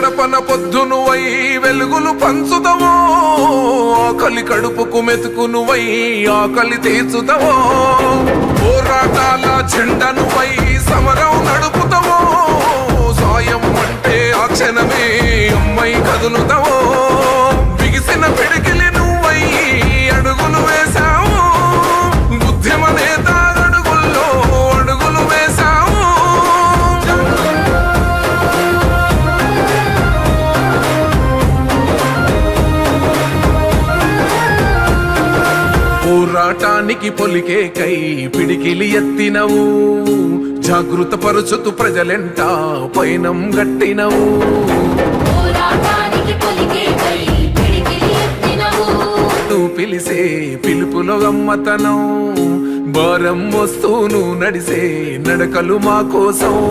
ప్రొద్దునువై వెలుగులు పంచుదవో ఆకలి కడుపుకు మెతుకునువై ఆకలి తీర్చుదవో. పోరాటాల చెండనువై సమరం నడుపుతవో సాయం అంటే ఆ క్షణమే అమ్మాయి కదులుతవో పోరాటానికి పొలికే కై పిడికిలి ఎత్తినవు. జాగృత పరుచుతూ ప్రజలెంట పైనం గట్టినవు. పిలిసే పిలుపులో గమ్మతనం. భారం వస్తూను నడిసే నడకలు మా కోసం.